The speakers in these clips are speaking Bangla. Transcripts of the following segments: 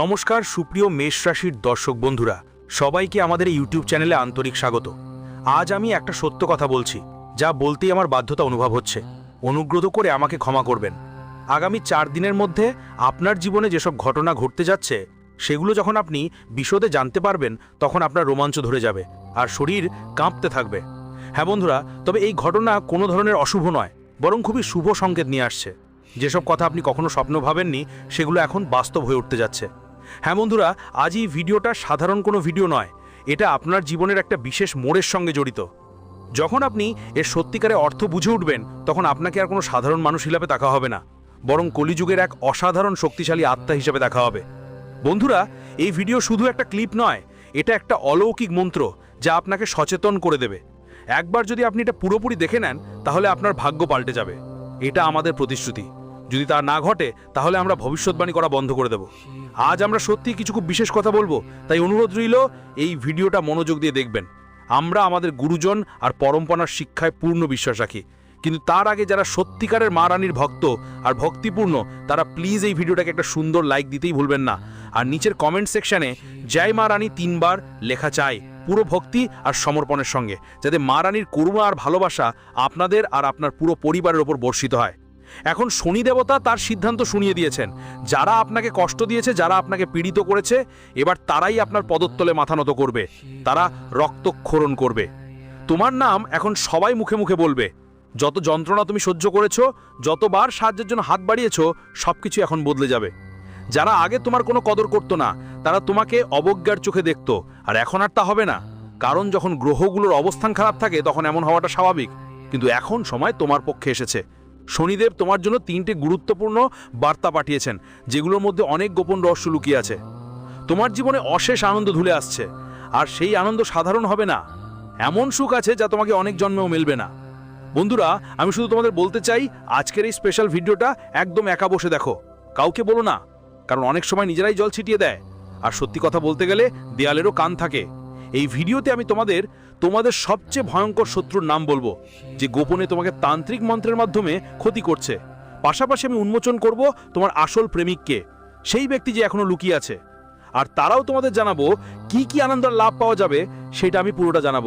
নমস্কার, সুপ্রিয় মেষ রাশির দর্শক বন্ধুরা। সবাইকে আমাদের ইউটিউব চ্যানেলে আন্তরিক স্বাগত। আজ আমি একটা সত্য কথা বলছি, যা বলতেই আমার বাধ্যতা অনুভব হচ্ছে। অনুগ্রহ করে আমাকে ক্ষমা করবেন। আগামী চার দিনের মধ্যে আপনার জীবনে যেসব ঘটনা ঘটতে যাচ্ছে, সেগুলো যখন আপনি বিশদে জানতে পারবেন, তখন আপনার রোমাঞ্চ ধরে যাবে আর শরীর কাঁপতে থাকবে। হ্যাঁ বন্ধুরা, তবে এই ঘটনা কোনো ধরনের অশুভ নয়, বরং খুবই শুভ সংকেত নিয়ে আসছে। যেসব কথা আপনি কখনো স্বপ্ন ভাবেননি, সেগুলো এখন বাস্তব হয়ে উঠতে যাচ্ছে। হ্যাঁ বন্ধুরা, আজ এই ভিডিওটা সাধারণ কোনো ভিডিও নয়। এটা আপনার জীবনের একটা বিশেষ মোড়ের সঙ্গে জড়িত। যখন আপনি এর সত্যিকারে অর্থ বুঝে উঠবেন, তখন আপনাকে আর কোনো সাধারণ মানুষ হিসাবে দেখা হবে না। বরং কলিযুগের এক অসাধারণ শক্তিশালী আত্মা হিসেবে দেখা হবে। বন্ধুরা, এই ভিডিও শুধু একটা ক্লিপ নয়, এটা একটা অলৌকিক মন্ত্র যা আপনাকে সচেতন করে দেবে। একবার যদি আপনি এটা পুরোপুরি দেখে নেন, তাহলে আপনার ভাগ্য পাল্টে যাবে। এটা আমাদের প্রতিশ্রুতি। যদি তা না ঘটে, তাহলে আমরা ভবিষ্যৎবাণী করা বন্ধ করে দেব। আজ আমরা সত্যি কিছু খুব বিশেষ কথা বলব, তাই অনুরোধ রইল, এই ভিডিওটা মনোযোগ দিয়ে দেখবেন। আমরা আমাদের গুরুজন আর পরম্পরার শিক্ষায় পূর্ণ বিশ্বাস রাখি। কিন্তু তার আগে যারা সত্যিকারের মা রানীর ভক্ত আর ভক্তিপূর্ণ, তারা প্লিজ এই ভিডিওটাকে একটা সুন্দর লাইক দিতেই ভুলবেন না। আর নিচের কমেন্ট সেকশানে জয় মা রানী তিনবার লেখা চাই, পুরো ভক্তি আর সমর্পণের সঙ্গে, যাতে মা রানীর করুণা আর ভালোবাসা আপনাদের আর আপনার পুরো পরিবারের ওপর বর্ষিত হয়। এখন শনি দেবতা তার সিদ্ধান্ত শুনিয়ে দিয়েছেন। যারা আপনাকে কষ্ট দিয়েছে, যারা আপনাকে পীড়িত করেছে, এবার তারাই আপনার পদত্তলে মাথা নত করবে। তারা রক্তক্ষরণ করবে। তোমার নাম এখন সবাই মুখে মুখে বলবে। যত যন্ত্রণা তুমি সহ্য করেছ, যতবার সাহায্যের জন্য হাত বাড়িয়েছো, সবকিছু এখন বদলে যাবে। যারা আগে তোমার কোনো কদর করতো না, তারা তোমাকে অবজ্ঞার চোখে দেখত। আর এখন আর তা হবে না। কারণ যখন গ্রহগুলোর অবস্থান খারাপ থাকে, তখন এমন হওয়াটা স্বাভাবিক। কিন্তু এখন সময় তোমার পক্ষে এসেছে। শনিদেব তোমার জন্য তিনটে গুরুত্বপূর্ণ বার্তা পাঠিয়েছেন, যেগুলোর মধ্যে অনেক গোপন রহস্য লুকিয়ে আছে। তোমার জীবনে অশেষ আনন্দ ধুলে আসছে, আর সেই আনন্দ সাধারণ হবে না। এমন সুখ আছে যা তোমাকে অনেক জন্মেও মিলবে না। বন্ধুরা, আমি শুধু তোমাদের বলতে চাই, আজকের এই স্পেশাল ভিডিওটা একদম একা বসে দেখো। কাউকে বলো না, কারণ অনেক সময় নিজেরাই জল ছিটিয়ে দেয়। আর সত্যি কথা বলতে গেলে, দেয়ালেরও কান থাকে। এই ভিডিওতে আমি তোমাদের তোমাদের সবচেয়ে ভয়ঙ্কর শত্রুর নাম বলব, যে গোপনে তোমাকে তান্ত্রিক মন্ত্রের মাধ্যমে ক্ষতি করছে। পাশাপাশি আমি উন্মোচন করব তোমার আসল প্রেমিককে, সেই ব্যক্তি যে এখনও লুকিয়ে আছে। আর তারাও তোমাদের জানাব কি কি আনন্দ লাভ পাওয়া যাবে, সেটা আমি পুরোটা জানাব।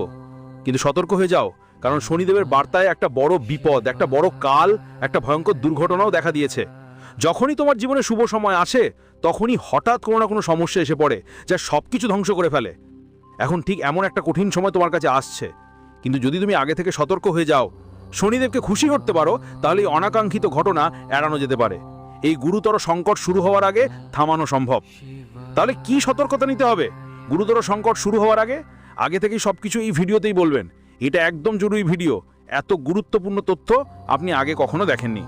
কিন্তু সতর্ক হয়ে যাও, কারণ শনিদেবের বার্তায় একটা বড় বিপদ, একটা বড় কাল, একটা ভয়ঙ্কর দুর্ঘটনাও দেখা দিয়েছে। যখনই তোমার জীবনে শুভ সময় আসে, তখনই হঠাৎ কোনো না কোনো সমস্যা এসে পড়ে, যা সব কিছু ধ্বংস করে ফেলে। এখন ঠিক এমন একটা কঠিন সময় তোমার কাছে আসছে। কিন্তু যদি তুমি আগে থেকে সতর্ক হয়ে যাও, শনিদেবকে খুশি করতে পারো, তাহলে এই অনাকাঙ্ক্ষিত ঘটনা এড়ানো যেতে পারে। এই গুরুতর সংকট শুরু হওয়ার আগে থামানো সম্ভব। তাহলে কি সতর্কতা নিতে হবে? গুরুতর সংকট শুরু হওয়ার আগে? আগে থেকেই সব কিছু এই ভিডিওতেই বলবেন। এটা একদম জরুরি ভিডিও। এত গুরুত্বপূর্ণ তথ্য আপনি আগে কখনো দেখেননি।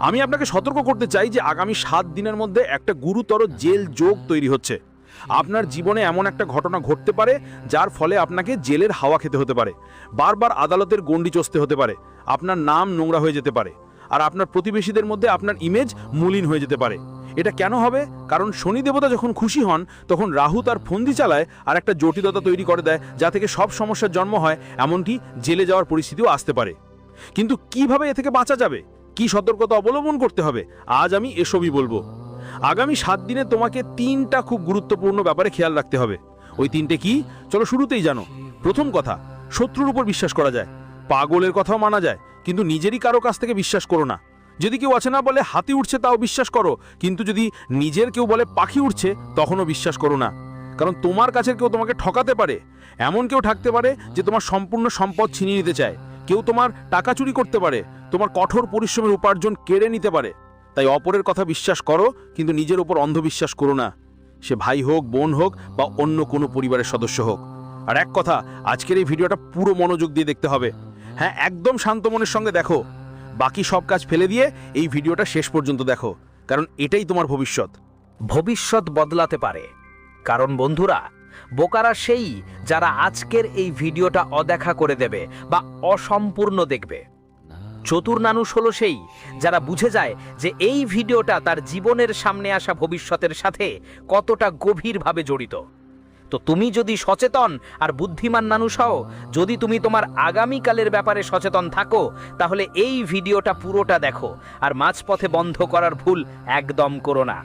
আমি আপনাকে সতর্ক করতে চাই যে আগামী সাত দিনের মধ্যে একটা গুরুতর জেল যোগ তৈরি হচ্ছে। আপনার জীবনে এমন একটা ঘটনা ঘটতে পারে যার ফলে আপনাকে জেলের হাওয়া খেতে হতে পারে। বারবার আদালতের গণ্ডি চষতে হতে পারে। আপনার নাম নোংরা হয়ে যেতে পারে। আর আপনার প্রতিবেশীদের মধ্যে আপনার ইমেজ মলিন হয়ে যেতে পারে। এটা কেন হবে? কারণ শনি দেবতা যখন খুশি হন, তখন রাহু তার ফন্দি চালায় আর একটা জটিলতা তৈরি করে দেয়, যা থেকে সব সমস্যার জন্ম হয়, এমনকি জেলে যাওয়ার পরিস্থিতিও আসতে পারে। কিন্তু কীভাবে এ থেকে বাঁচা যাবে? কি সতর্কতা অবলম্বন করতে হবে? আজ আমি এসবই বলব। আগামী সাত দিনে তোমাকে তিনটা খুব গুরুত্বপূর্ণ ব্যাপারে খেয়াল রাখতে হবে। ওই তিনটে কি? চলো শুরুতেই জানো। প্রথম কথা, শত্রুর উপর বিশ্বাস করা যায়। পাগলের কথাও মানা যায়, কিন্তু নিজেরই কারও কাছ থেকে বিশ্বাস করো না। যদি কেউ আছে না বলে হাতি উঠছে তাও বিশ্বাস করো, কিন্তু যদি নিজের কেউ বলে পাখি উঠছে তখনও বিশ্বাস করো না। কারণ তোমার কাছের কেউ তোমাকে ঠকাতে পারে। এমন কেউ থাকতে পারে যে তোমার সম্পূর্ণ সম্পদ ছিনিয়ে নিতে চায়। কেউ তোমার টাকা চুরি করতে পারে, তোমার কঠোর পরিশ্রমের উপার্জন কেড়ে নিতে পারে। তাই অপরের কথা বিশ্বাস করো, কিন্তু নিজের উপর অন্ধবিশ্বাস করো না। সে ভাই হোক, বোন হোক, বা অন্য কোনো পরিবারের সদস্য হোক। আর এক কথা, আজকের এই ভিডিওটা পুরো মনোযোগ দিয়ে দেখতে হবে। হ্যাঁ একদম শান্ত মনের সঙ্গে দেখো। বাকি সব কাজ ফেলে দিয়ে এই ভিডিওটা শেষ পর্যন্ত দেখো, কারণ এটাই তোমার ভবিষ্যৎ। ভবিষ্যৎ বদলাতে পারে। কারণ বন্ধুরা, বোকারা সেই যারা আজকের এই ভিডিওটা অদেখা করে দেবে বা অসম্পূর্ণ দেখবে। চতুর মানুষ হলো সেই, যারা বুঝে যায় যে এই ভিডিওটা তার জীবনের সামনে আসা ভবিষ্যতের সাথে কতটা গভীরভাবে জড়িত। তো তুমি যদি সচেতন আর বুদ্ধিমান মানুষ হও যদি তুমি তোমার আগামীকালের ব্যাপারে সচেতন থাকো, তাহলে এই ভিডিওটা পুরোটা দেখো আর মাঝপথে বন্ধ করার ভুল একদম করো না।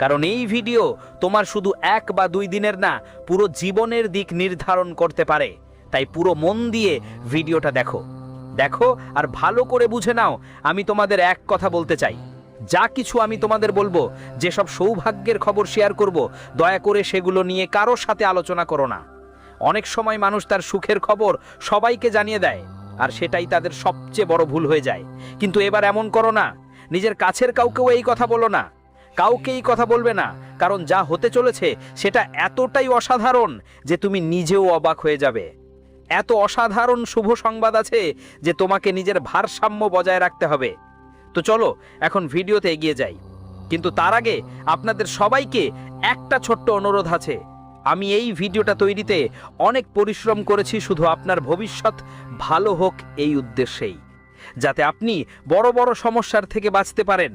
কারণ এই ভিডিও তোমার শুধু এক বা দুই দিনের না, পুরো জীবনের দিক নির্ধারণ করতে পারে। তাই পুরো মন দিয়ে ভিডিওটা দেখো। দেখো আর ভালো করে বুঝে নাও, আমি তোমাদের এক কথা বলতে চাই। যা কিছু আমি তোমাদের বলব, যেসব সৌভাগ্যের খবর শেয়ার করব, দয়া করে সেগুলো নিয়ে কারোর সাথে আলোচনা করো না। অনেক সময় মানুষ তার সুখের খবর সবাইকে জানিয়ে দেয়, আর সেটাই তাদের সবচেয়ে বড় ভুল হয়ে যায়। কিন্তু এবার এমন করো না, নিজের কাছের কাউকেও এই কথা বলো না। কাউকে এই কথা বলবে না, কারণ যা হতে চলেছে সেটা এতটাই অসাধারণ যে তুমি নিজেও অবাক হয়ে যাবে। এত অসাধারণ শুভ সংবাদ আছে যে তোমাকে নিজের ভারসাম্য বজায় রাখতে হবে। তো চলো, এখন ভিডিওতে এগিয়ে যাই। কিন্তু তার আগে আপনাদের সবাইকে একটা ছোট্ট অনুরোধ আছে। আমি এই ভিডিওটা তৈরিতে অনেক পরিশ্রম করেছি, শুধু আপনার ভবিষ্যৎ ভালো হোক এই উদ্দেশ্যেই। যাতে আপনি বড় বড় সমস্যার থেকে বাঁচতে পারেন।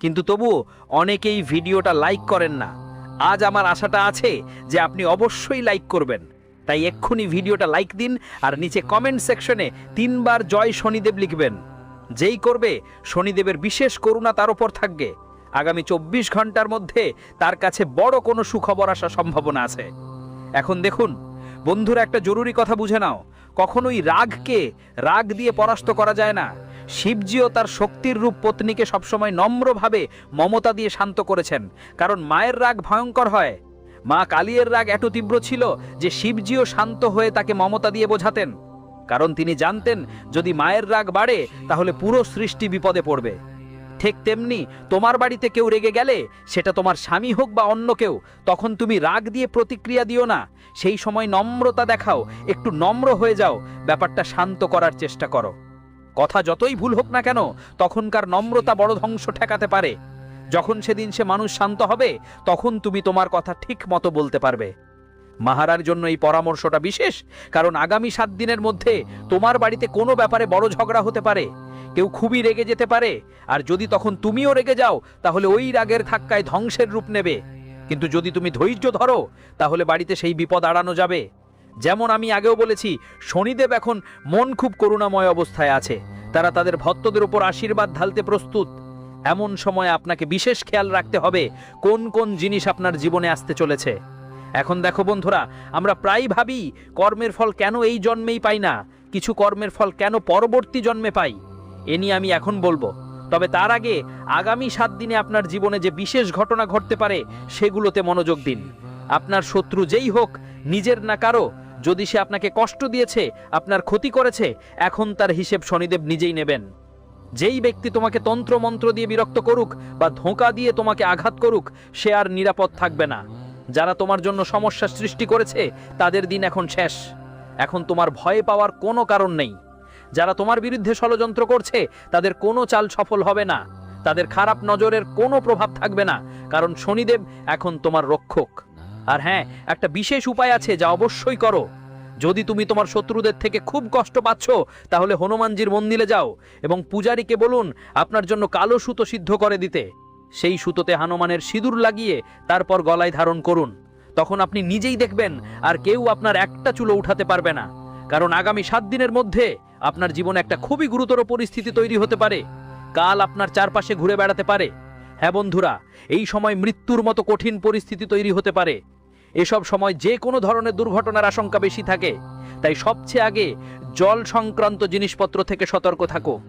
কিন্তু তবুও অনেকেই ভিডিওটা লাইক করেন না। আজ আমার আশাটা আছে যে আপনি অবশ্যই লাইক করবেন। তাই এক্ষুনি ভিডিওটা লাইক দিন আর নিচে কমেন্ট সেকশনে তিনবার জয় শনিদেব লিখবেন। যেই করবে, শনিদেবের বিশেষ করুণা তার ওপর থাকবে। আগামী চব্বিশ ঘণ্টার মধ্যে তার কাছে বড় কোনো সুখবর আসার সম্ভাবনা আছে। এখন দেখুন, বন্ধুরা একটা জরুরি কথা বুঝে নাও। কখনোই রাগকে রাগ দিয়ে পরাস্ত করা যায় না। শিবজিও তার শক্তির রূপ পত্নীকে সবসময় নম্রভাবে মমতা দিয়ে শান্ত করেছেন। কারণ মায়ের রাগ ভয়ঙ্কর হয়। মা কালিয়ের রাগ এত তীব্র ছিল যে শিবজিও শান্ত হয়ে তাকে মমতা দিয়ে বোঝাতেন। কারণ তিনি জানতেন, যদি মায়ের রাগ বাড়ে, তাহলে পুরো সৃষ্টি বিপদে পড়বে। ঠিক তেমনি তোমার বাড়িতে কেউ রেগে গেলে, সেটা তোমার স্বামী হোক বা অন্য কেউ, তখন তুমি রাগ দিয়ে প্রতিক্রিয়া দিও না। সেই সময় নম্রতা দেখাও, একটু নম্র হয়ে যাও, ব্যাপারটা শান্ত করার চেষ্টা করো। কথা যতই ভুল হোক না কেন, তখনকার নম্রতা বড় ধ্বংস ঠেকাতে পারে। যখন সেদিন সে মানুষ শান্ত হবে, তখন তুমি তোমার কথা ঠিক মতো বলতে পারবে। মাহারার জন্য এই পরামর্শটা বিশেষ, কারণ আগামী সাত দিনের মধ্যে তোমার বাড়িতে কোনো ব্যাপারে বড় ঝগড়া হতে পারে। কেউ খুবই রেগে যেতে পারে, আর যদি তখন তুমিও রেগে যাও, তাহলে ওই রাগের ধাক্কায় ধ্বংসের রূপ নেবে। কিন্তু যদি তুমি ধৈর্য ধরো, তাহলে বাড়িতে সেই বিপদ আড়ানো যাবে। যেমন আমি আগেও বলেছি, শনিদেব এখন মন খুব করুণাময় অবস্থায় আছে। তারা তাদের ভক্তদের উপর আশীর্বাদ ঢালতে প্রস্তুত। এমন সময় আপনাকে বিশেষ খেয়াল রাখতে হবে কোন কোন জিনিস আপনার জীবনে আসতে চলেছে। এখন দেখো বন্ধুরা, আমরা প্রায় ভাবি, কর্মের ফল কেন এই জন্মেই পাই না? কিছু কর্মের ফল কেন পরবর্তী জন্মে পাই? এ নিয়ে আমি এখন বলব। তবে তার আগে আগামী সাত দিনে আপনার জীবনে যে বিশেষ ঘটনা ঘটতে পারে, সেগুলোতে মনোযোগ দিন। আপনার শত্রু যেই হোক, নিজের না কারও, যদি সে আপনাকে কষ্ট দিয়েছে, আপনার ক্ষতি করেছে, এখন তার হিসেব শনিদেব নিজেই নেবেন। যেই ব্যক্তি তোমাকে তন্ত্র মন্ত্র দিয়ে বিরক্ত করুক বা ধোঁকা দিয়ে তোমাকে আঘাত করুক, সে আর নিরাপদ থাকবে না। যারা তোমার জন্য সমস্যা সৃষ্টি করেছে, তাদের দিন এখন শেষ। এখন তোমার ভয় পাওয়ার কোনো কারণ নেই। যারা তোমার বিরুদ্ধে ষড়যন্ত্র করছে, তাদের কোনো চাল সফল হবে না। তাদের খারাপ নজরের কোনো প্রভাব থাকবে না, কারণ শনিদেব এখন তোমার রক্ষক। আর হ্যাঁ একটা বিশেষ উপায় আছে যা অবশ্যই করো। যদি তুমি তোমার শত্রুদের থেকে খুব কষ্ট পাচ্ছ, তাহলে হনুমানজির মন্দিরে যাও এবং পূজারীকে বলুন আপনার জন্য কালো সুতো সিদ্ধ করে দিতে। সেই সুতোতে হনুমানের সিঁদুর লাগিয়ে তারপর গলায় ধারণ করুন। তখন আপনি নিজেই দেখবেন আর কেউ আপনার একটা চুলো উঠাতে পারবে না। কারণ আগামী সাত দিনের মধ্যে আপনার জীবনে একটা খুবই গুরুতর পরিস্থিতি তৈরি হতে পারে। কাল আপনার চারপাশে ঘুরে বেড়াতে পারে। হ্যাঁ বন্ধুরা, এই সময় মৃত্যুর মতো কঠিন পরিস্থিতি তৈরি হতে পারে। এসব সময় যে কোনো ধরনের দুর্ঘটনার আশঙ্কা বেশি থাকে। তাই সবচেয়ে আগে জল সংক্রান্ত জিনিসপত্র থেকে সতর্ক থাকো।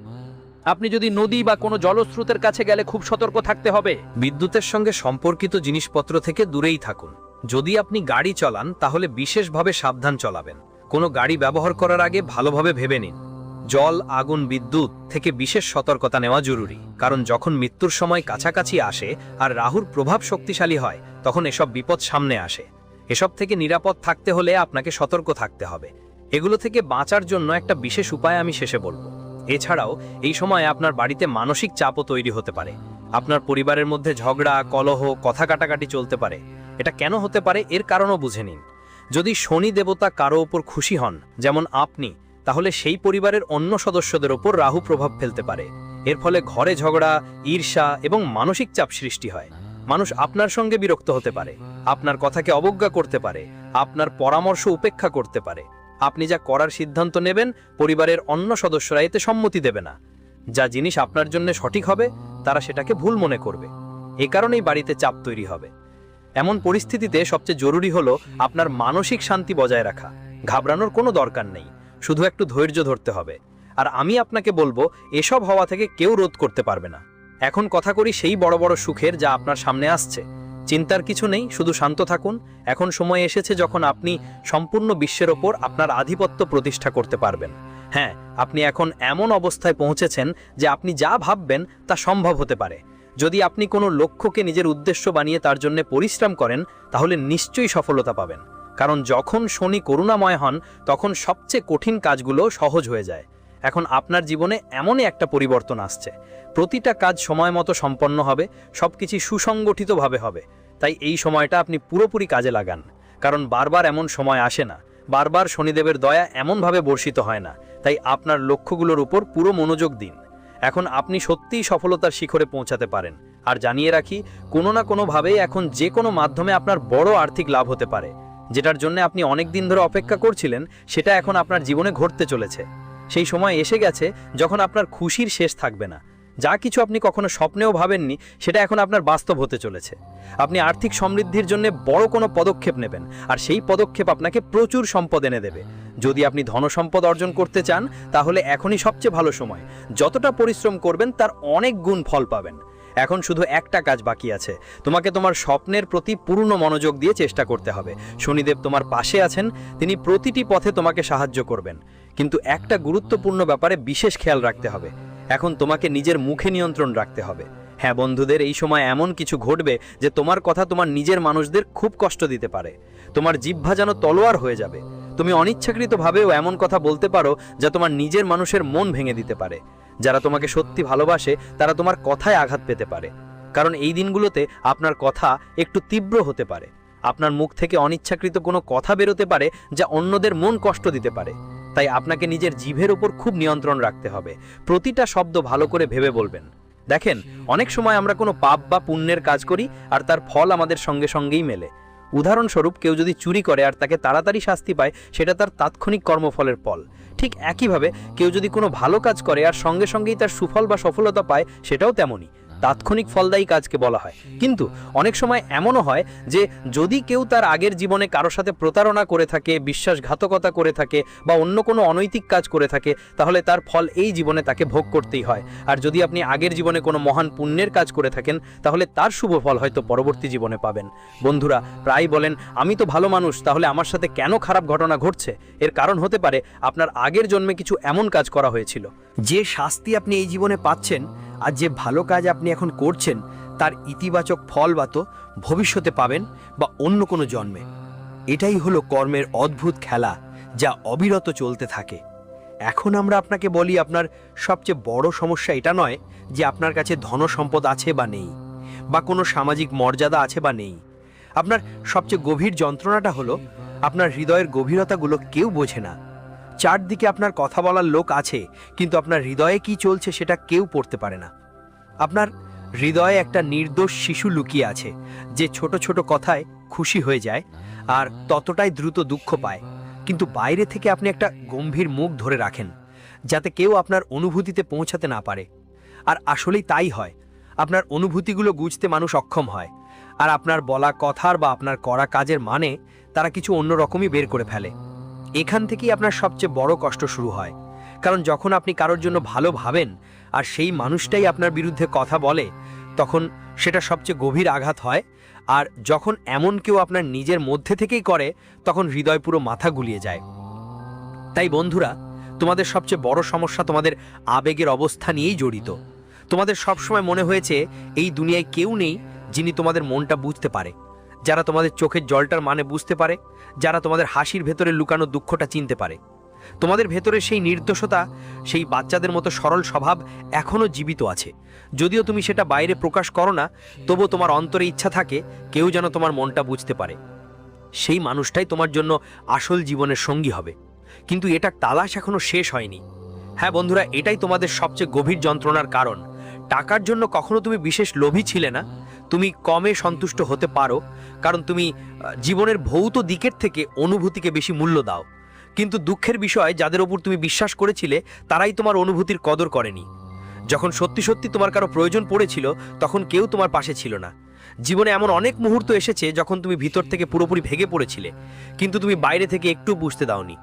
আপনি যদি নদী বা কোনো জলস্রোতের কাছে গেলে খুব সতর্ক থাকতে হবে। বিদ্যুতের সঙ্গে সম্পর্কিত জিনিসপত্র থেকে দূরেই থাকুন। যদি আপনি গাড়ি চলান, তাহলে বিশেষভাবে সাবধান চলাবেন। কোনো গাড়ি ব্যবহার করার আগে ভালোভাবে ভেবে নিন। জল, আগুন, বিদ্যুৎ থেকে বিশেষ সতর্কতা নেওয়া জরুরি। কারণ যখন মৃত্যুর সময় কাছাকাছি আসে আর রাহুর প্রভাব শক্তিশালী হয়, তখন এসব বিপদ সামনে আসে। এসব থেকে নিরাপদ থাকতে হলে আপনাকে সতর্ক থাকতে হবে। এগুলো থেকে বাঁচার জন্য একটা বিশেষ উপায় আমি শেষে বলব। এছাড়াও, এই সময় আপনার বাড়িতে মানসিক চাপও তৈরি হতে পারে। আপনার পরিবারের মধ্যে ঝগড়া, কলহ, কথা কাটাকাটি চলতে পারে। এটা কেন হতে পারে এর কারণও বুঝে নিন। যদি শনি দেবতা কারও ওপর খুশি হন, যেমন আপনি তাহলে সেই পরিবারের অন্য সদস্যদের ওপর রাহু প্রভাব ফেলতে পারে। এর ফলে ঘরে ঝগড়া, ঈর্ষা এবং মানসিক চাপ সৃষ্টি হয়। মানুষ আপনার সঙ্গে বিরক্ত হতে পারে, আপনার কথাকে অবজ্ঞা করতে পারে, আপনার পরামর্শ উপেক্ষা করতে পারে। আপনি যা করার সিদ্ধান্ত নেবেন, পরিবারের অন্য সদস্যরা এতে সম্মতি দেবে না। যা জিনিস আপনার জন্য সঠিক হবে, তারা সেটাকে ভুল মনে করবে। এ কারণেই বাড়িতে চাপ তৈরি হবে। এমন পরিস্থিতিতে সবচেয়ে জরুরি হলো আপনার মানসিক শান্তি বজায় রাখা। ঘাবড়ানোর কোনো দরকার নেই। শুধু একটু ধৈর্য ধরতে হবে। আর আমি আপনাকে বলব, এসব হওয়া থেকে কেউ রোধ করতে পারবে না। এখন কথা করি সেই বড় বড় সুখের যা আপনার সামনে আসছে। চিন্তার কিছু নেই, শুধু শান্ত থাকুন। এখন সময় এসেছে যখন আপনি সম্পূর্ণ বিশ্বের ওপর আপনার আধিপত্য প্রতিষ্ঠা করতে পারবেন। হ্যাঁ আপনি এখন এমন অবস্থায় পৌঁছেছেন যে আপনি যা ভাববেন তা সম্ভব হতে পারে। যদি আপনি কোনো লক্ষ্যকে নিজের উদ্দেশ্য বানিয়ে তার জন্য পরিশ্রম করেন, তাহলে নিশ্চয়ই সফলতা পাবেন। কারণ যখন শনি করুণাময় হন, তখন সবচেয়ে কঠিন কাজগুলো সহজ হয়ে যায়। এখন আপনার জীবনে এমনই একটা পরিবর্তন আসছে। প্রতিটা কাজ সময় মতো সম্পন্ন হবে, সবকিছু সুসংগঠিতভাবে হবে। তাই এই সময়টা আপনি পুরোপুরি কাজে লাগান। কারণ বারবার এমন সময় আসে না। বারবার শনিদেবের দয়া এমনভাবে বর্ষিত হয় না। তাই আপনার লক্ষ্যগুলোর উপর পুরো মনোযোগ দিন। এখন আপনি সত্যিই সফলতার শিখরে পৌঁছাতে পারেন। আর জানিয়ে রাখি, কোনো না কোনোভাবেই এখন যে কোনো মাধ্যমে আপনার বড় আর্থিক লাভ হতে পারে। যেটার জন্য আপনি অনেক দিন ধরে অপেক্ষা করছিলেন, সেটা এখন আপনার জীবনে ঘটতে চলেছে। সেই সময় এসে গেছে যখন আপনার খুশির শেষ থাকবে না। যা কিছু আপনি কখনো স্বপ্নেও ভাবেননি, সেটা এখন আপনার বাস্তব হতে চলেছে। আপনি আর্থিক সমৃদ্ধির জন্য বড় কোনো পদক্ষেপ নেবেন, আর সেই পদক্ষেপ আপনাকে প্রচুর সম্পদ এনে দেবে। যদি আপনি ধনসম্পদ অর্জন করতে চান, তাহলে এখনই সবচেয়ে ভালো সময়। যতটা পরিশ্রম করবেন, তার অনেক গুণ ফল পাবেন। এখন শুধু একটা কাজ বাকি আছে। তোমাকে তোমার স্বপ্নের প্রতি পূর্ণ মনোযোগ দিয়ে চেষ্টা করতে হবে। শনিদেব তোমার পাশে আছেন, তিনি প্রতিটি পথে তোমাকে সাহায্য করবেন। কিন্তু একটা গুরুত্বপূর্ণ ব্যাপারে বিশেষ খেয়াল রাখতে হবে। এখন তোমাকে নিজের মুখে নিয়ন্ত্রণ রাখতে হবে। হ্যাঁ বন্ধুদের, এই সময় এমন কিছু ঘটবে যে তোমার কথা তোমার নিজের মানুষদের খুব কষ্ট দিতে পারে। তোমার জিহ্বা যেন তলোয়ার হয়ে যাবে। তুমি অনিচ্ছাকৃতভাবেও এমন কথা বলতে পারো যা তোমার নিজের মানুষের মন ভেঙে দিতে পারে। যারা তোমাকে সত্যি ভালোবাসে, তারা তোমার কথায় আঘাত পেতে পারে। কারণ এই দিনগুলোতে আপনার কথা একটু তীব্র হতে পারে। আপনার মুখ থেকে অনিচ্ছাকৃত কোনো কথা বেরোতে পারে যা অন্যদের মন কষ্ট দিতে পারে। তাই আপনাকে নিজের জিভের ওপর খুব নিয়ন্ত্রণ রাখতে হবে। প্রতিটা শব্দ ভালো করে ভেবে বলবেন। দেখেন, অনেক সময় আমরা কোনো পাপ বা পুণ্যের কাজ করি আর তার ফল আমাদের সঙ্গে সঙ্গেই মেলে। উদাহরণস্বরূপ কেউ যদি চুরি করে আর তাকে তাড়াতাড়ি শাস্তি পায়, সেটা তার তাৎক্ষণিক কর্মফলের ফল। ঠিক একইভাবে কেউ যদি কোনো ভালো কাজ করে আর সঙ্গে সঙ্গেই তার সুফল বা সফলতা পায়, সেটাও তেমনই। তাৎক্ষণিক ফলদায়ী কাজকে বলা হয়। কিন্তু অনেক সময় এমনও হয় যে যদি কেউ তার আগের জীবনে কারও সাথে প্রতারণা করে থাকে, বিশ্বাসঘাতকতা করে থাকে বা অন্য কোনো অনৈতিক কাজ করে থাকে, তাহলে তার ফল এই জীবনে তাকে ভোগ করতেই হয়। আর যদি আপনি আগের জীবনে কোনো মহান পুণ্যের কাজ করে থাকেন, তাহলে তার শুভ ফল হয়তো পরবর্তী জীবনে পাবেন। বন্ধুরা প্রায় বলেন, আমি তো ভালো মানুষ, তাহলে আমার সাথে কেন খারাপ ঘটনা ঘটছে? এর কারণ হতে পারে, আপনার আগের জন্মে কিছু এমন কাজ করা হয়েছিল। যে শাস্তি আপনি এই জীবনে পাচ্ছেন আর যে ভালো কাজ আপনি এখন করছেন, তার ইতিবাচক ফল বা তো ভবিষ্যতে পাবেন বা অন্য কোনো জন্মে। এটাই হলো কর্মের অদ্ভুত খেলা যা অবিরত চলতে থাকে। এখন আমরা আপনাকে বলি, আপনার সবচেয়ে বড় সমস্যা এটা নয় যে আপনার কাছে ধন সম্পদ আছে বা নেই, বা কোনো সামাজিক মর্যাদা আছে বা নেই। আপনার সবচেয়ে গভীর যন্ত্রণাটা হলো, আপনার হৃদয়ের গভীরতাগুলো কেউ বোঝে না। চারদিকে আপনার কথা বলার লোক আছে, কিন্তু আপনার হৃদয়ে কি চলছে সেটা কেউ পড়তে পারে না। আপনার হৃদয়ে একটা নির্দোষ শিশু লুকিয়ে আছে, যে ছোট ছোট কথায় খুশি হয়ে যায় আর ততটাই দ্রুত দুঃখ পায়। কিন্তু বাইরে থেকে আপনি একটা গম্ভীর মুখ ধরে রাখেন, যাতে কেউ আপনার অনুভূতিতে পৌঁছাতে না পারে। আর আসলেই তাই হয়, আপনার অনুভূতিগুলো বুঝতে মানুষ অক্ষম হয়, আর আপনার বলা কথার বা আপনার করা কাজের মানে তারা কিছু অন্যরকমই বের করে ফেলে। এখান থেকেই আপনার সবচেয়ে বড় কষ্ট শুরু হয়। কারণ যখন আপনি কারোর জন্য ভালো ভাবেন আর সেই মানুষটাই আপনার বিরুদ্ধে কথা বলে, তখন সেটা সবচেয়ে গভীর আঘাত হয়। আর যখন এমন কেউ আপনার নিজের মধ্যে থেকেই করে, তখন হৃদয় পুরো মাথা গুলিয়ে যায়। তাই বন্ধুরা, তোমাদের সবচেয়ে বড় সমস্যা তোমাদের আবেগের অবস্থা নিয়েই জড়িত। তোমাদের সবসময় মনে হয়েছে, এই দুনিয়ায় কেউ নেই যিনি তোমাদের মনটা বুঝতে পারে। যারা তোমাদের চোখের জলটার মানে বুঝতে পারে, যারা তোমাদের হাসির ভেতরে লুকানো দুঃখটা চিনতে পারে। তোমাদের ভেতরে সেই নির্দোষতা, সেই বাচ্চাদের মতো সরল স্বভাব এখনও জীবিত আছে। যদিও তুমি সেটা বাইরে প্রকাশ করো না তবু তোমার অন্তরে ইচ্ছা থাকে, কেউ যেন তোমার মনটা বুঝতে পারে। সেই মানুষটাই তোমার জন্য আসল জীবনের সঙ্গী হবে। কিন্তু এটা তালাশ এখনও শেষ হয়নি। হ্যাঁ বন্ধুরা, এটাই তোমাদের সবচেয়ে গভীর যন্ত্রণার কারণ। টাকার জন্য কখনো তুমি বিশেষ লোভী ছিলে না তুমি কমে সন্তুষ্ট হতে পারো, কারণ তুমি জীবনের ভৌত দিকের থেকে অনুভূতিকে বেশি মূল্য দাও। কিন্তু দুঃখের বিষয়, যাদের ওপর তুমি বিশ্বাস করেছিলে, তারাই তোমার অনুভূতির কদর করেনি। যখন সত্যি সত্যি তোমার কারও প্রয়োজন পড়েছিল, তখন কেউ তোমার পাশে ছিল না। জীবনে এমন অনেক মুহূর্ত এসেছে যখন তুমি ভিতর থেকে পুরোপুরি ভেঙে পড়েছিলে, কিন্তু তুমি বাইরে থেকে একটু বুঝতে দাওনি।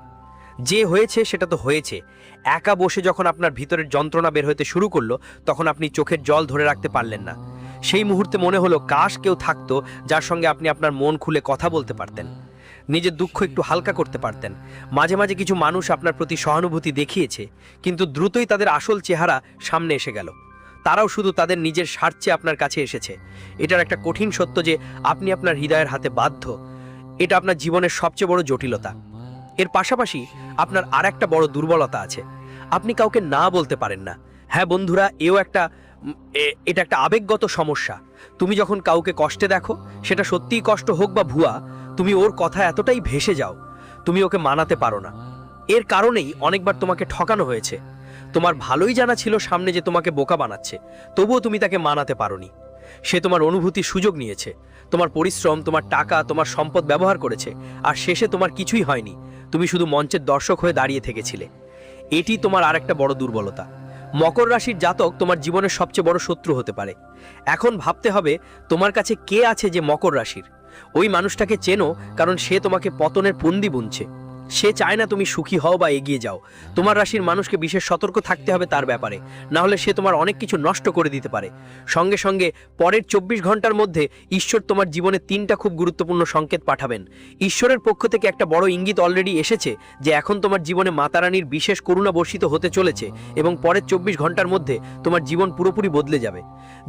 যে হয়েছে সেটা তো হয়েছে। একা বসে যখন আপনার ভিতরের যন্ত্রণা বের হতে শুরু করল, তখন আপনি চোখের জল ধরে রাখতে পারলেন না। সেই মুহূর্তে মনে হলো কাশ কেউ থাকতো যার সঙ্গে আপনি আপনার মন খুলে কথা বলতে পারতেন। নিজের দুঃখ একটু হালকা করতে পারতেন। মাঝে মাঝে কিছু মানুষ আপনার প্রতি সহানুভূতি দেখিয়েছে, কিন্তু দ্রুতই তাদের আসল চেহারা সামনে এসে গেল। তারাও শুধু তাদের নিজের স্বার্থে আপনার কাছে এসেছে। এটার একটা কঠিন সত্য যে, আপনি আপনার হৃদয়ের হাতে বাধ্য। এটা আপনার জীবনের সবচেয়ে বড় জটিলতা। এর পাশাপাশি আপনার আর একটা বড় দুর্বলতা আছে। আপনি কাউকে না বলতে পারেন না। হ্যাঁ বন্ধুরা, এও একটা এটা একটা আবেগগত সমস্যা। তুমি যখন কাউকে কষ্টে দেখো, সেটা সত্যিই কষ্ট হোক বা ভুয়া, তুমি ওর কথা এতটাই ভেসে যাও, তুমি ওকে মানাতে পারো না। এর কারণেই অনেকবার তোমাকে ঠকানো হয়েছে। তোমার ভালোই জানা ছিল সামনে যে তোমাকে বোকা বানাচ্ছে, তবুও তুমি তাকে মানাতে পারোনি। সে তোমার অনুভূতির সুযোগ নিয়েছে, তোমার পরিশ্রম, তোমার টাকা, তোমার সম্পদ ব্যবহার করেছে, আর শেষে তোমার কিছুই হয়নি। তুমি শুধু মঞ্চের দর্শক হয়ে দাঁড়িয়ে থেকেছিলে। এটি তোমার আর একটা বড় দুর্বলতা। মকর রাশির জাতক তোমার জীবনের সবচেয়ে বড় শত্রু হতে পারে। এখন ভাবতে হবে, তোমার কাছে কে আছে যে মকর রাশির? ওই মানুষটাকে চেনো, কারণ সে তোমাকে পতনের পুন্দি বুনছে। সে চায় না তুমি সুখী হও বা এগিয়ে যাও। তোমার রাশির মানুষকে বিশেষ সতর্ক থাকতে হবে তার ব্যাপারে। না হলে সে তোমার অনেক কিছু নষ্ট করে দিতে পারে। সঙ্গে সঙ্গে পরের চব্বিশ ঘণ্টার মধ্যে ঈশ্বর তোমার জীবনে তিনটা খুব গুরুত্বপূর্ণ সংকেত পাঠাবেন। ঈশ্বরের পক্ষ থেকে একটা বড় ইঙ্গিত অলরেডি এসেছে যে এখন তোমার জীবনে মাতারানির বিশেষ করুণা বর্ষিত হতে চলেছে এবং পরের চব্বিশ ঘণ্টার মধ্যে তোমার জীবন পুরোপুরি বদলে যাবে।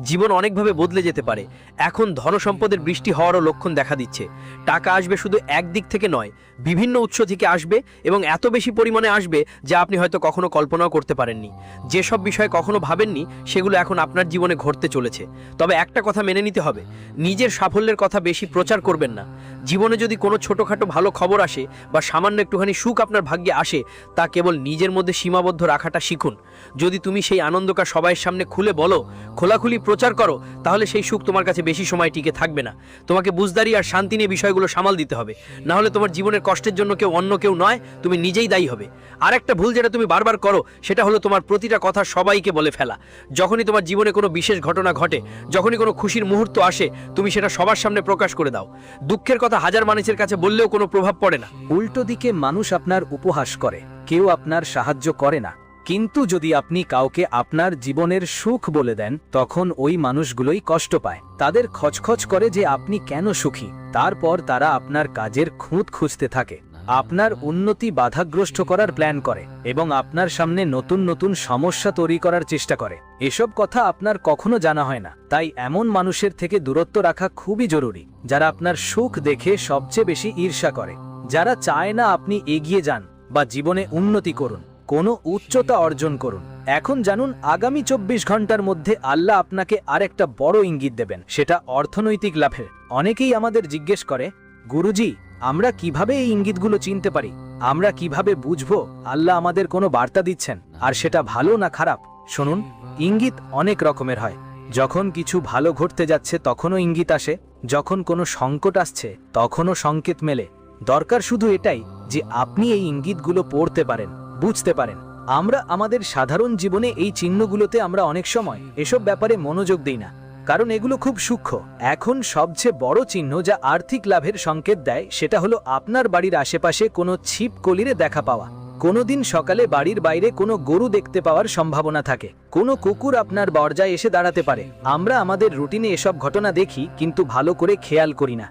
জীবন অনেকভাবে বদলে যেতে পারে। এখন ধনসম্পদের বৃষ্টি হওয়ারও লক্ষণ দেখা দিচ্ছে। টাকা আসবে শুধু একদিক থেকে নয় বিভিন্ন উৎস থেকে আসবে এবং এত বেশি পরিমাণে আসবে যা আপনি হয়তো কখনো কল্পনাও করতে পারেননি। যেসব বিষয়ে কখনো ভাবেননি, সেগুলো এখন আপনার জীবনে ঘটতে চলেছে। তবে একটা কথা মেনে নিতে হবে, নিজের সাফল্যের কথা বেশি প্রচার করবেন না। জীবনে যদি কোনো ছোটোখাটো ভালো খবর আসে বা সামান্য একটুখানি সুখ আপনার ভাগ্যে আসে, তা কেবল নিজের মধ্যে সীমাবদ্ধ রাখাটা শিখুন। যদি তুমি সেই আনন্দটা সবাইয়ের সামনে খুলে বলো, খোলাখুলি প্রচার করো, তাহলে সেই সুখ তোমার কাছে বেশি সময় টিকে থাকবে না। তোমাকে বুঝদারি আর শান্তি নিয়ে বিষয়গুলো সামাল দিতে হবে। না হলে তোমার জীবনের কষ্টের জন্য কেউ অন্য কেউ নয়, তুমি নিজেই দায়ী হবে। আর একটা ভুল যেটা তুমি বারবার করো, সেটা হলো তোমার প্রতিটা কথা সবাইকে বলে ফেলা। যখনই তোমার জীবনে কোনো বিশেষ ঘটনা ঘটে, যখনই কোনো খুশির মুহূর্ত আসে, তুমি সেটা সবার সামনে প্রকাশ করে দাও। দুঃখের কথা হাজার মানুষের কাছে বললেও কোনো প্রভাব পড়ে না। উল্টো দিকে মানুষ আপনার উপহাস করে, কেউ আপনার সাহায্য করে না। কিন্তু যদি আপনি কাউকে আপনার জীবনের সুখ বলে দেন, তখন ওই মানুষগুলোই কষ্ট পায়। তাদের খচখচ করে যে আপনি কেন সুখী, তারপর তারা আপনার কাজের খুঁত খুঁজতে থাকে। আপনার উন্নতি বাধাগ্রস্ত করার প্ল্যান করে এবং আপনার সামনে নতুন নতুন সমস্যা তৈরি করার চেষ্টা করে। এসব কথা আপনার কখনো জানা হয় না। তাই এমন মানুষের থেকে দূরত্ব রাখা খুবই জরুরি, যারা আপনার সুখ দেখে সবচেয়ে বেশি ঈর্ষা করে। যারা চায় না আপনি এগিয়ে যান বা জীবনে উন্নতি করুন। কোনো উচ্চতা অর্জন করুন। এখন জানুন, আগামী চব্বিশ ঘণ্টার মধ্যে আল্লাহ আপনাকে আরেকটা বড় ইঙ্গিত দেবেন, সেটা অর্থনৈতিক লাভের। অনেকেই আমাদের জিজ্ঞেস করে, গুরুজি, আমরা কীভাবে এই ইঙ্গিতগুলো চিনতে পারি? আমরা কীভাবে বুঝব আল্লাহ আমাদের কোনো বার্তা দিচ্ছেন? আর সেটা ভালো না খারাপ? শুনুন, ইঙ্গিত অনেক রকমের হয়। যখন কিছু ভালো ঘটতে যাচ্ছে, তখনও ইঙ্গিত আসে। যখন কোনো সংকট আসছে, তখনও সংকেত মেলে। দরকার শুধু এটাই যে আপনি এই ইঙ্গিতগুলো পড়তে পারেন। বুঝতে পারেন। আমরা আমাদের সাধারণ জীবনে এই চিহ্নগুলোতে আমরা অনেক সময় এসব ব্যাপারে মনোযোগ দিই না, কারণ এগুলো খুব সূক্ষ্ম। এখন সবচেয়ে বড় চিহ্ন যা আর্থিক লাভের সংকেত দেয়, সেটা হলো আপনার বাড়ির আশেপাশে কোনো ছিপ কলিরে দেখা পাওয়া। কোনোদিন সকালে বাড়ির বাইরে কোনো গরু দেখতে পাওয়ার সম্ভাবনা থাকে। কোনো কুকুর আপনার দরজায় এসে দাঁড়াতে পারে। আমরা আমাদের রুটিনে এসব ঘটনা দেখি, কিন্তু ভালো করে খেয়াল করি না।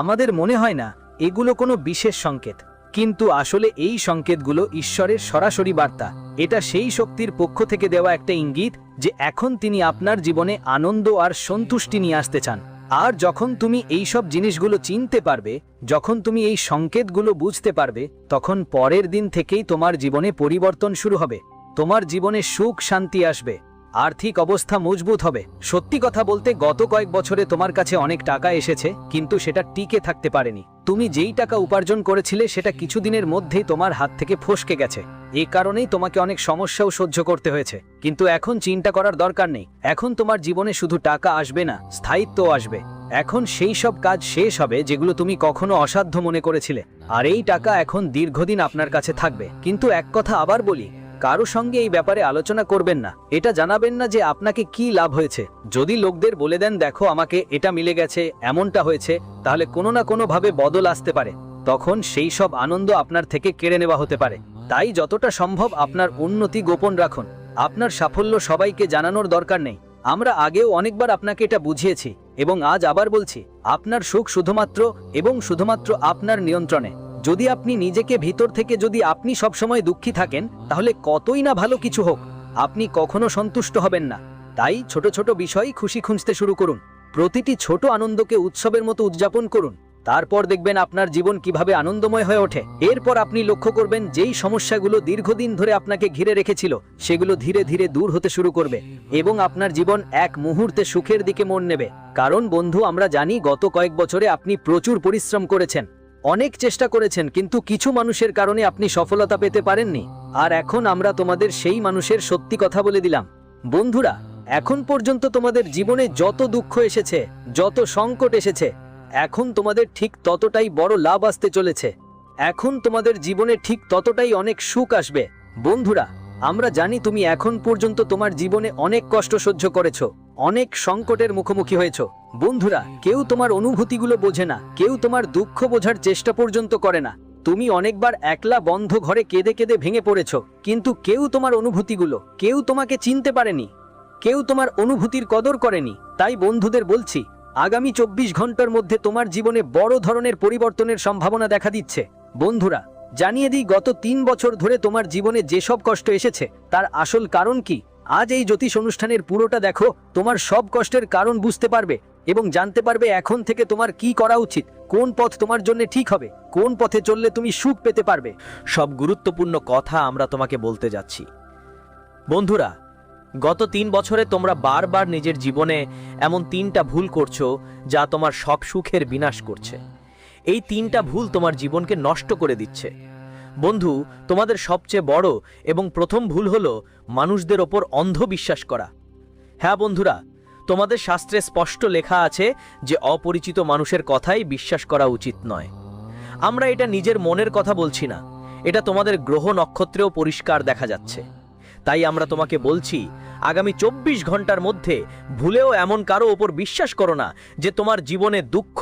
আমাদের মনে হয় না, এগুলো কোনো বিশেষ সংকেত। কিন্তু আসলে এই সংকেতগুলো ঈশ্বরের সরাসরি বার্তা। এটা সেই শক্তির পক্ষ থেকে দেওয়া একটা ইঙ্গিত যে এখন তিনি আপনার জীবনে আনন্দ আর সন্তুষ্টি নিয়ে আসতে চান। আর যখন তুমি এই সব জিনিসগুলো চিনতে পারবে, যখন তুমি এই সংকেতগুলো বুঝতে পারবে, তখন পরের দিন থেকেই তোমার জীবনে পরিবর্তন শুরু হবে। তোমার জীবনে সুখ, শান্তি আসবে। আর্থিক অবস্থা মজবুত হবে। সত্যি কথা বলতে গত কয়েক বছরে তোমার কাছে অনেক টাকা এসেছে, কিন্তু সেটা টিকে থাকতে পারেনি। তুমি যেই টাকা উপার্জন করেছিলে সেটা কিছুদিনের মধ্যেই তোমার হাত থেকে ফসকে গেছে। এই কারণেই তোমাকে অনেক সমস্যাও সহ্য করতে হয়েছে। কিন্তু এখন চিন্তা করার দরকার নেই। এখন তোমার জীবনে শুধু টাকা আসবে না, স্থায়িত্ব আসবে। এখন সেই সব কাজ শেষ হবে যেগুলো তুমি কখনো অসাধ্য মনে করেছিলে। আর এই টাকা এখন দীর্ঘদিন আপনার কাছে থাকবে। কিন্তু এক কথা আবার বলি কারও সঙ্গে এই ব্যাপারে আলোচনা করবেন না। এটা জানাবেন না যে আপনাকে কি লাভ হয়েছে। যদি লোকদের বলে দেন, দেখো, আমাকে এটা মিলে গেছে, এমনটা হয়েছে, তাহলে কোনো না কোনো ভাবে বদল আসতে পারে। তখন সেই সব আনন্দ আপনার থেকে কেড়ে নেওয়া হতে পারে। তাই যতটা সম্ভব আপনার উন্নতি গোপন রাখুন। আপনার সাফল্য সবাইকে জানানোর দরকার নেই। আমরা আগেও অনেকবার আপনাকে এটা বুঝিয়েছি এবং আজ আবার বলছি, আপনার সুখ শুধুমাত্র এবং শুধুমাত্র আপনার নিয়ন্ত্রণে। যদি আপনি নিজেকে ভিতর থেকে যদি আপনি সবসময় দুঃখী থাকেন, তাহলে কতই না ভালো কিছু হোক। আপনি কখনো সন্তুষ্ট হবেন না। তাই ছোট ছোট বিষয় খুশি খুঁজতে শুরু করুন। প্রতিটি ছোট আনন্দকে উৎসবের মতো উদযাপন করুন। তারপর দেখবেন আপনার জীবন কীভাবে আনন্দময় হয়ে ওঠে। এরপর আপনি লক্ষ্য করবেন যেই সমস্যাগুলো দীর্ঘদিন ধরে আপনাকে ঘিরে রেখেছিল, সেগুলো ধীরে ধীরে দূর হতে শুরু করবে এবং আপনার জীবন এক মুহূর্তে সুখের দিকে মন নেবে। কারণ বন্ধু, আমরা জানি গত কয়েক বছরে আপনি প্রচুর পরিশ্রম করেছেন। অনেক চেষ্টা করেছেন, কিন্তু কিছু মানুষের কারণে আপনি সফলতা পেতে পারেননি। আর এখন আমরা তোমাদের সেই মানুষের সত্যি কথা বলে দিলাম। বন্ধুরা, এখন পর্যন্ত তোমাদের জীবনে যত দুঃখ এসেছে, যত সংকট এসেছে, এখন তোমাদের ঠিক ততটাই বড় লাভ আসতে চলেছে। এখন তোমাদের জীবনে ঠিক ততটাই অনেক সুখ আসবে। বন্ধুরা, আমরা জানি তুমি এখন পর্যন্ত তোমার জীবনে অনেক কষ্ট সহ্য করেছ। অনেক সংকটের মুখোমুখি হয়েছো। বন্ধুরা, কেউ তোমার অনুভূতিগুলো বোঝে না, কেউ তোমার দুঃখ বোঝার চেষ্টা পর্যন্ত করে না। তুমি অনেকবার একলা বন্ধ ঘরে কেঁদে কেঁদে ভেঙে পড়েছো, কিন্তু কেউ তোমার অনুভূতিগুলো, কেউ তোমাকে চিনতে পারেনি। কেউ তোমার অনুভূতির কদর করেনি। তাই বন্ধুদের বলছি, আগামী চব্বিশ ঘণ্টার মধ্যে তোমার জীবনে বড় ধরনের পরিবর্তনের সম্ভাবনা দেখা দিচ্ছে। বন্ধুরা, জানিয়ে দিই, গত তিন বছর ধরে তোমার জীবনে যেসব কষ্ট এসেছে, তার আসল কারণ কি? আজ এই জ্যোতিষ অনুষ্ঠানের পুরোটা দেখো, তোমার সব কষ্টের কারণ বুঝতে পারবে এবং জানতে পারবে এখন থেকে তোমার কি করা উচিত, কোন পথ তোমার জন্য ঠিক হবে, কোন পথে চললে তুমি সুখ পেতে পারবে। সব গুরুত্বপূর্ণ কথা আমরা তোমাকে বলতে যাচ্ছি। বন্ধুরা, গত তিন বছরে তোমরা বারবার নিজের জীবনে এমন তিনটা ভুল করছ যা তোমার সব সুখের বিনাশ করছে। এই তিনটা ভুল তোমার জীবনকে নষ্ট করে দিচ্ছে। বন্ধু, তোমাদের সবচেয়ে বড় এবং প্রথম ভুল হলো মানুষদের ওপর অন্ধ বিশ্বাস করা। হ্যাঁ বন্ধুরা, তোমাদের শাস্ত্রে স্পষ্ট লেখা আছে যে অপরিচিত মানুষের কথাই বিশ্বাস করা উচিত নয়। আমরা এটা নিজের মনের কথা বলছি না, এটা তোমাদের গ্রহ নক্ষত্রেও পরিষ্কার দেখা যাচ্ছে। তাই আমরা তোমাকে বলছি, আগামী চব্বিশ ঘণ্টার মধ্যে ভুলেও এমন কারও ওপর বিশ্বাস করো না যে তোমার জীবনে দুঃখ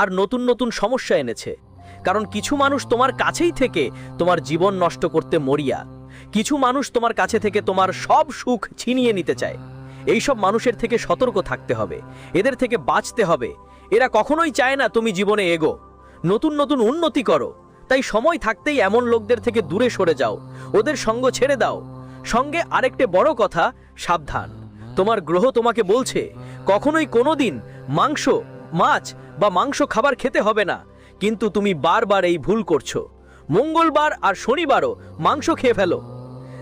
আর নতুন নতুন সমস্যা এনেছে। কারণ কিছু মানুষ তোমার কাছেই থেকে তোমার জীবন নষ্ট করতে মরিয়া। কিছু মানুষ তোমার কাছে থেকে তোমার সব সুখ ছিনিয়ে নিতে চায়। এইসব মানুষের থেকে সতর্ক থাকতে হবে। এদের থেকে বাঁচতে হবে। এরা কখনোই চায় না তুমি জীবনে এগো। নতুন নতুন উন্নতি করো। তাই সময় থাকতেই এমন লোকদের থেকে দূরে সরে যাও। ওদের সঙ্গ ছেড়ে দাও। সঙ্গে আরেকটি বড় কথা, সাবধান। তোমার গ্রহ তোমাকে বলছে, কখনোই কোনোদিন মাংস, মাছ বা মাংস খাবার খেতে হবে না। কিন্তু তুমি বারবার এই ভুল করছ। মঙ্গলবার আর শনিবারও মাংস খেয়ে ফেলো।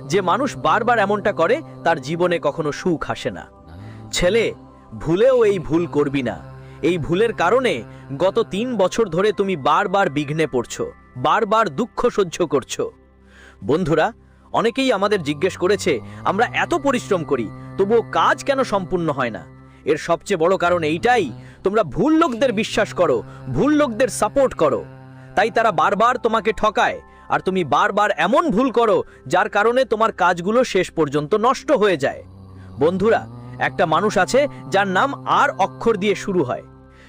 যে মানুষ বারবার এমনটা করে, তার জীবনে কখনো সুখ আসে না। ছেলে, ভুলেও এই ভুল করবি না। এই ভুলের কারণে গত তিন বছর ধরে তুমি বারবার বিঘ্নে পড়ছো, বারবার দুঃখ সহ্য করছ। বন্ধুরা, অনেকেই আমাদের জিজ্ঞেস করেছে, আমরা এত পরিশ্রম করি, তবুও কাজ কেন সম্পূর্ণ হয় না? এর সবচেয়ে বড় কারণ এইটাই তোমরা ভুল লোকদের বিশ্বাস করো, ভুল লোকদের সাপোর্ট করো। তাই তারা বারবার তোমাকে ঠকায়, আর তুমি বারবার এমন ভুল করো, যার কারণে তোমার কাজগুলো শেষ পর্যন্ত নষ্ট হয়ে যায়। বন্ধুরা, একটা মানুষ আছে যার নাম আর অক্ষর দিয়ে শুরু হয়।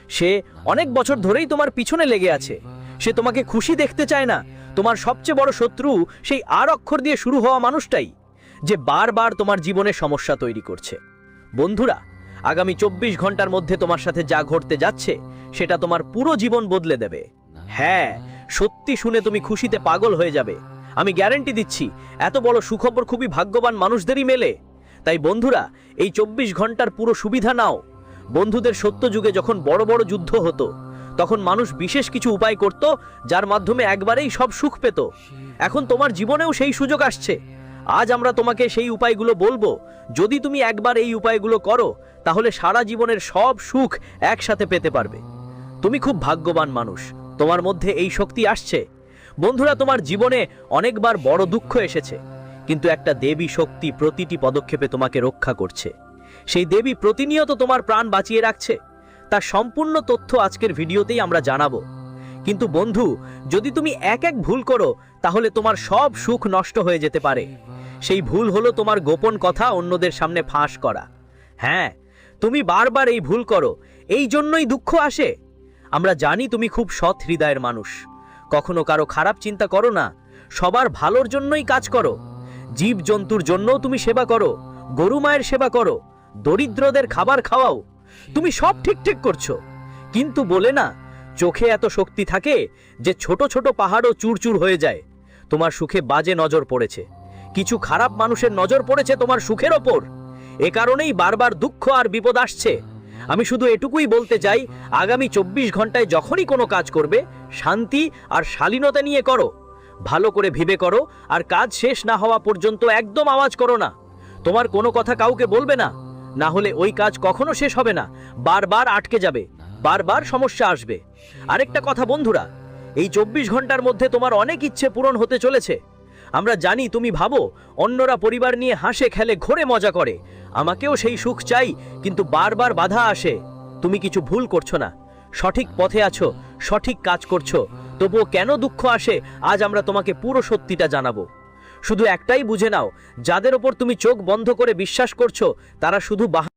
সে অনেক বছর ধরেই তোমার পিছনে লেগে আছে। সে তোমাকে খুশি দেখতে চায় না। তোমার সবচেয়ে বড় শত্রু সেই আর অক্ষর দিয়ে শুরু হওয়া মানুষটাই, যে বারবার তোমার জীবনে সমস্যা তৈরি করছে। বন্ধুরা আগামী চব্বিশ ঘণ্টার মধ্যে তোমার সাথে যা ঘটতে যাচ্ছে, সেটা তোমার পুরো জীবন বদলে দেবে। হ্যাঁ সত্যি শুনে তুমি খুশিতে পাগল হয়ে যাবে। আমি গ্যারেন্টি দিচ্ছি, এত বড় সুখবর খুবই ভাগ্যবান মানুষদেরই মেলে। তাই বন্ধুরা, এই চব্বিশ ঘণ্টার পুরো সুবিধা নাও। বন্ধুদের সত্য যুগে যখন বড় বড় যুদ্ধ হতো, তখন মানুষ বিশেষ কিছু উপায় করত, যার মাধ্যমে একবারেই সব সুখ পেত। এখন তোমার জীবনেও সেই সুযোগ আসছে। আজ আমরা তোমাকে সেই উপায়গুলো বলব। যদি তুমি একবার এই উপায়গুলো করো তাহলে সারা জীবনের সব সুখ একসাথে পেতে পারবে। তুমি খুব ভাগ্যবান মানুষ, তোমার মধ্যে এই শক্তি আসছে। বন্ধুরা, তোমার জীবনে অনেকবার বড় দুঃখ এসেছে, কিন্তু একটা দেবী শক্তি প্রতিটি পদক্ষেপে তোমাকে রক্ষা করছে। সেই দেবী প্রতিনিয়ত তোমার প্রাণ বাঁচিয়ে রাখছে। তার সম্পূর্ণ তথ্য আজকের ভিডিওতেই আমরা জানাব। কিন্তু বন্ধু, যদি তুমি এক এক ভুল করো, তাহলে তোমার সব সুখ নষ্ট হয়ে যেতে পারে। সেই ভুল হলো তোমার গোপন কথা অন্যদের সামনে ফাঁস করা। হ্যাঁ তুমি বারবার এই ভুল করো, এই জন্যই দুঃখ আসে। আমরা জানি তুমি খুব সৎ হৃদয়ের মানুষ। কখনো কারও খারাপ চিন্তা করো না, সবার ভালোর জন্যই কাজ করো। জীব জন্তুর জন্যও তুমি সেবা করো, গরু মায়ের সেবা করো, দরিদ্রদের খাবার খাওয়াও, তুমি সব ঠিক ঠিক করছ। কিন্তু বলে না, চোখে এত শক্তি থাকে যে ছোট ছোট পাহাড়ও চুরচুর হয়ে যায়। তোমার সুখে বাজে নজর পড়েছে। কিছু খারাপ মানুষের নজর পড়েছে তোমার সুখের ওপর। এ কারণেই বারবার দুঃখ আর বিপদ আসছে। আমি শুধু এটুকুই বলতে চাই, আগামী চব্বিশ ঘন্টায় যখনই কোনো কাজ করবে, শান্তি আর শালীনতা নিয়ে করো। ভালো করে ভেবে করো, আর কাজ শেষ না হওয়া পর্যন্ত একদম আওয়াজ করো না। তোমার কোনো কথা কাউকে বলবে না। না হলে ওই কাজ কখনো শেষ হবে না, বারবার আটকে যাবে, বারবার সমস্যা আসবে। আরেকটা কথা বন্ধুরা, এই চব্বিশ ঘণ্টার মধ্যে তোমার অনেক ইচ্ছে পূরণ হতে চলেছে। আমরা জানি তুমি ভাবো, অন্যরা পরিবার নিয়ে হাসে খেলে ঘোরে মজা করে। আমাকেও সেই সুখ চাই, কিন্তু বারবার বাধা আসে। তুমি কিছু ভুল করছ না। সঠিক পথে আছো, সঠিক কাজ করছ। তবুও কেন দুঃখ আসে, আজ আমরা তোমাকে পুরো সত্যিটা জানাব। শুধু একটাই বুঝে নাও, যাদের ওপর তুমি চোখ বন্ধ করে বিশ্বাস করছ, তারা শুধু বাহা